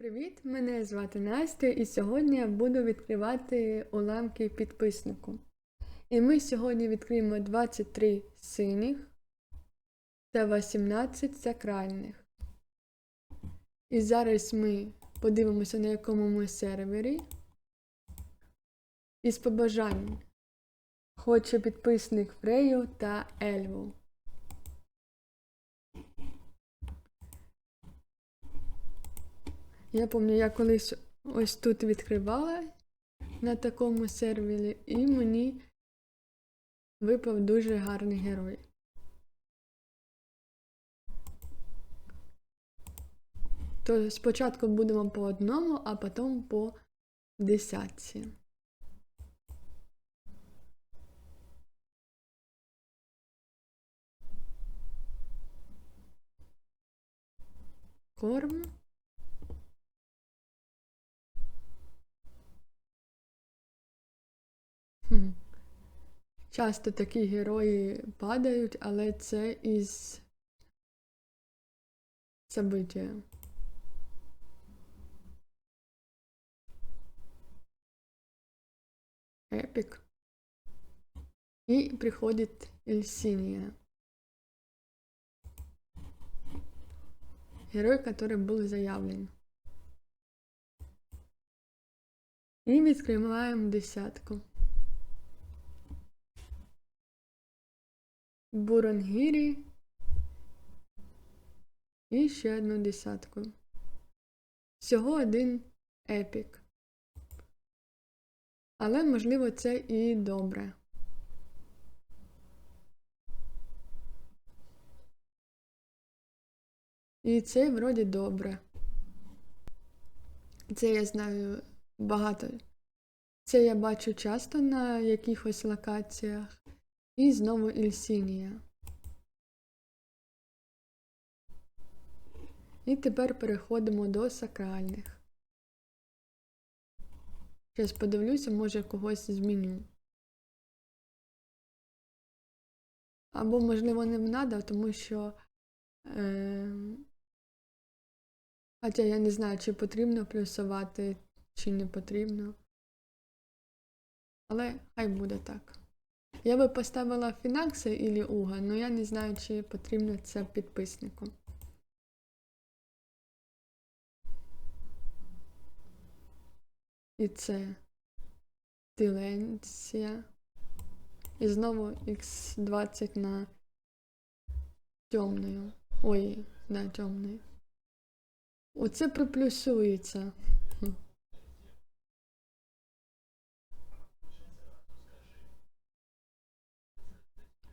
привіт! Мене звати Настя, і сьогодні я буду відкривати уламки підписнику. І ми сьогодні відкриємо 23 синіх та 18 сакральних. І зараз ми подивимося, на якому ми сервері. Із побажань хоче підписник Фрею та Ельву. Я пам'ятаю, я колись ось тут відкривала на такому сервері, і мені випав дуже гарний герой. То спочатку будемо по одному, а потім по десятці. Корм. Часто такі герої падають, але це із события. Епік. І приходить Ельсинія. Герой, который был заявлен. І відкриваємо десятку. Бурангірі. І ще одну десятку. Всього один епік. Але, можливо, це і добре. І це вроді добре. Це я знаю багато. Це я бачу часто на якихось локаціях. І знову Ільсінія. І тепер переходимо до сакральних. Зараз подивлюся, може когось зміню. Або, можливо, не надо, тому що. Е... Хоча я не знаю, чи потрібно плюсувати, чи не потрібно. Але хай буде так. Я би поставила Фінакса і Уга, але я не знаю, чи потрібно це підписнику. І це Тиленція. І знову Х20 на темною. Ой, на темною. Оце приплюсується.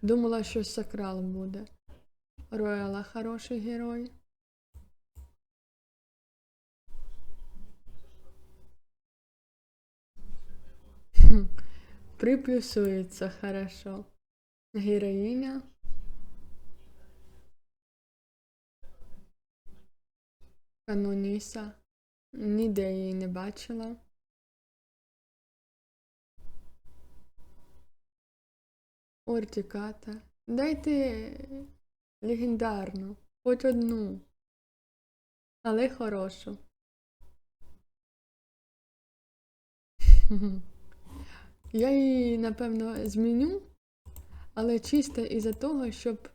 Думала, що Сакрал буде. Рояла хороший герой. Приплюсується хорошо. Героїня. Каноніса. Ніде її не бачила. Ортіката. Дайте легендарну, хоч одну, але хорошу. Я її, напевно, зміню, але чисто із-за того, щоб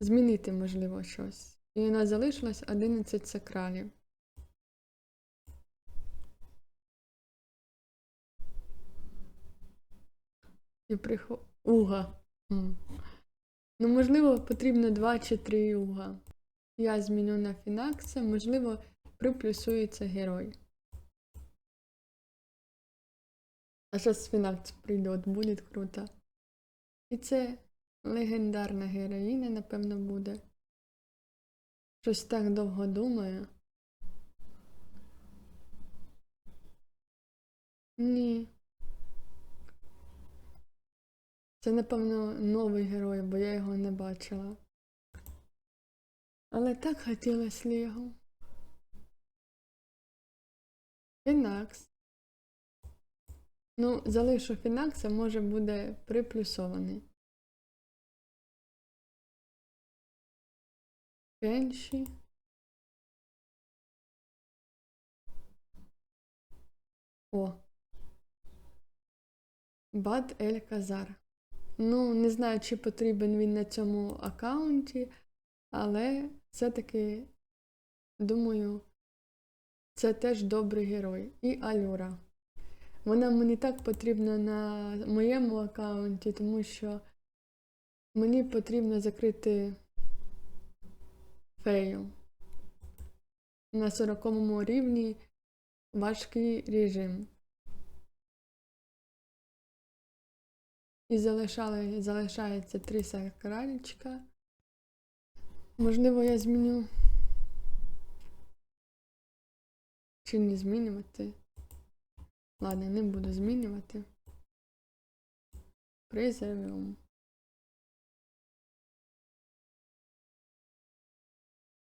змінити, можливо, щось. І у нас залишилось 11 сакралів. І приход... Уга. М. Ну, можливо, потрібно 2 чи 3 уга. Я зміню на Фінакса, можливо, приплюсується герой. А зараз Фінакс прийде, от буде круто. І це легендарна героїня, напевно, буде. Щось так довго думаю. Ні. Це, напевно, новий герой, бо я його не бачила. Але так хотілося лігу. Фінакс. Ну, залишу Фінакса, може буде приплюсований. Кенші. О. Бад Ель Казар. Ну, не знаю, чи потрібен він на цьому аккаунті, але все-таки, думаю, це теж добрий герой. І Алюра. Вона мені так потрібна на моєму аккаунті, тому що мені потрібно закрити фею. На 40 рівні важкий режим. І залишали, залишається три сакральчика. Можливо, я зміню. Чи не змінювати? Ладно, не буду змінювати. Призовем.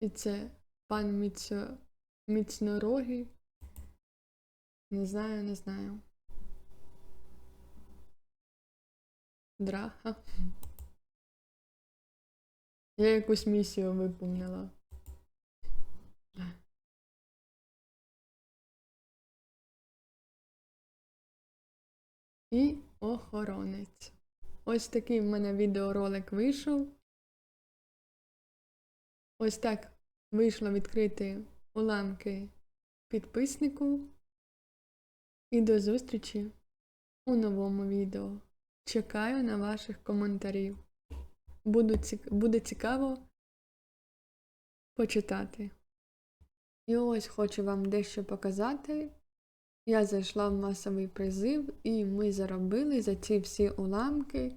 І це пан Міцо... Міцнорогий. Не знаю, не знаю. Драха. Я якусь місію виповнила. І охоронець. Ось такий в мене відеоролик вийшов. Ось так вийшло відкрити уламки підписнику. І до зустрічі у новому відео. Чекаю на ваших коментарів. Буду. Буде цікаво почитати. І ось хочу вам дещо показати. Я зайшла в масовий призив, і ми заробили за ці всі уламки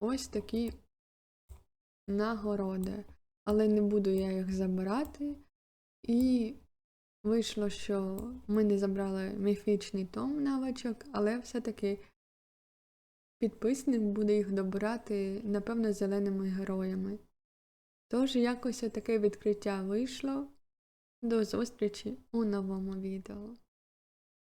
ось такі нагороди. Але не буду я їх забирати. І вийшло, що ми не забрали міфічний том навичок, але все-таки підписник буде їх добирати, напевно, зеленими героями. Тож якось таке відкриття вийшло. До зустрічі у новому відео.